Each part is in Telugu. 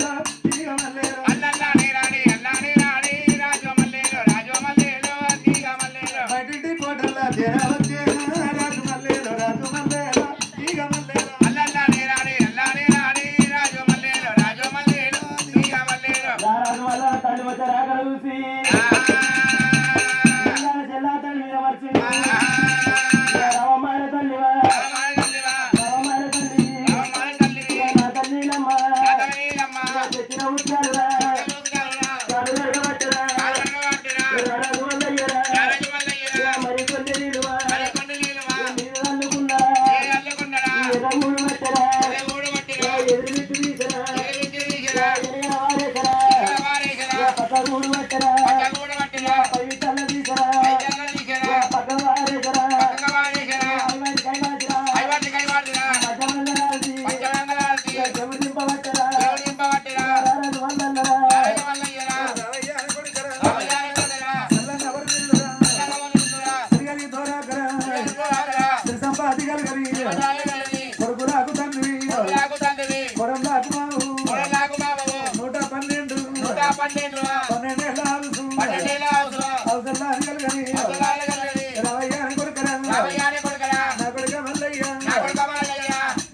I love you.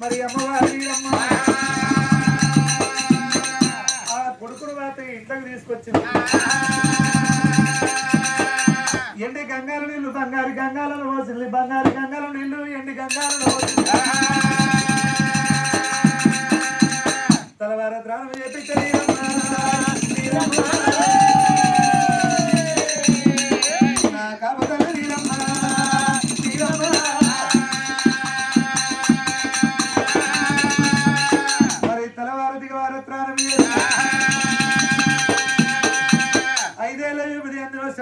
మరి అమ్మవారి అమ్మ. ఆ కొడుకును వాత ఇంట్లోకి తీసుకొచ్చింది. ఎండి గంగాలు నీళ్ళు బంగారు గంగాలను పోసింది బంగారు గంగాల నీళ్ళు ఎండి గంగాలను పోసింది తలవార ద్రాణం చేపించ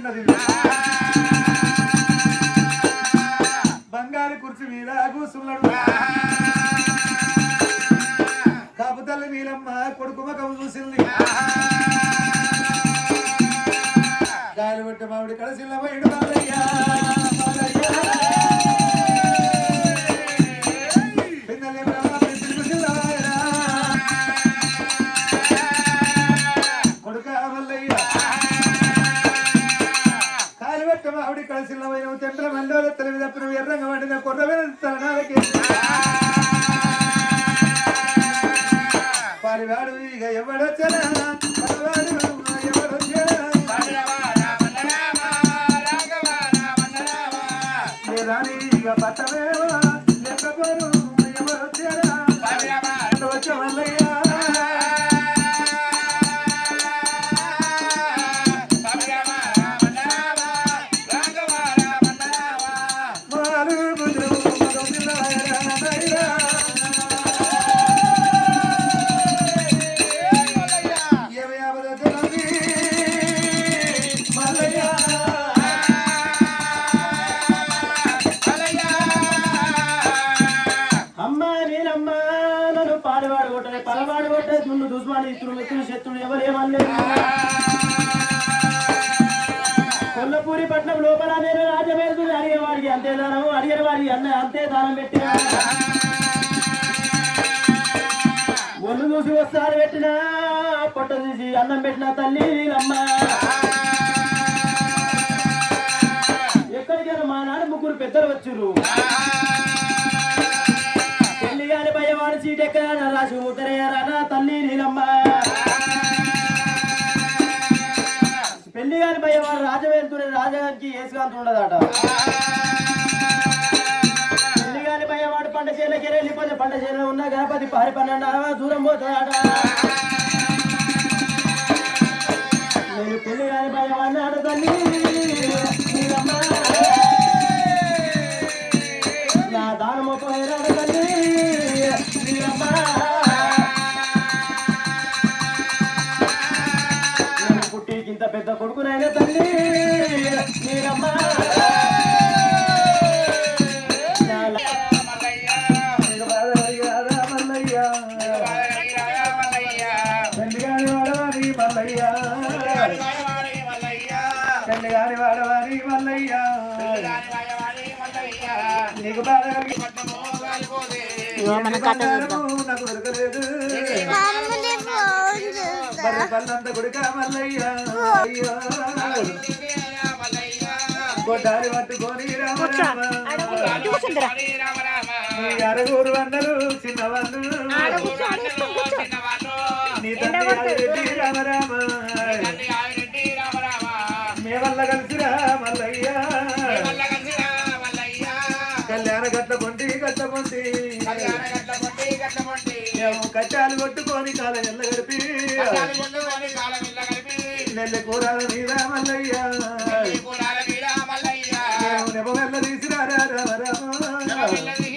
இருந்தது మహుడి కలసిల్లమైన తెంపల మండోల తెలివి తప్పిన ఎర్రంగ వండిన కొర్రమైన తరణాలకి పారివాడు ఇక ఎవడొచ్చనా ఎవడొచ్చనా ఇక పట్టవేవా లేకపోరు దుష్మాని ఇతరులు మిత్రులు శత్రులు ఎవరు కొల్లపూరి పట్నం లోపల నేను రాజమేరు అడిగేవాడికి అంతే దానము అడిగిన వాడికి అన్న అంతే దానం పెట్టిన ఒళ్ళు చూసి వస్తారు పెట్టిన పొట్ట చూసి అన్నం పెట్టిన తల్లి అమ్మ ఎక్కడికైనా మా నాన్న ముగ్గురు పెద్దలు వచ్చిర్రు. డెక్కన రాసి ఉదరేరనా తల్లి నీలమ్మ. పెళ్ళి కాని భయ వాడు రాజవేలుతుడే రాజగానికి ఏసుకాంత్ ఉండదట. పెళ్ళి కాని భయ వాడు పంట చేలకి వెళ్ళిపోతే పంట చేలో ఉన్న గణపతి పారి పన్నెండు దూరం పోతాడట పెళ్ళి కాని భయ వాడినాడు తల్లి నీలమ్మ. పుట్టికి ఇంత పెద్ద కొడుకునైనా తల్లి. నీరమ్మ నా ల- నీకు బాధ కలిగి బంగారము నాకు మల్లయ్య. అయ్యో. కొట్టాలి పట్టుకొని రామ రామ నీ అరుగురు వందలు చిన్నవాళ్ళు. నీ తండ్రి రామ రామ మేము కట్టాలు కొట్టుకొని కాలం ఎల్ల గడిపి. నెల్ల కూరాల మీద మల్లయ్య. మేము నెపవెల్ల తీసిరా రామ రామ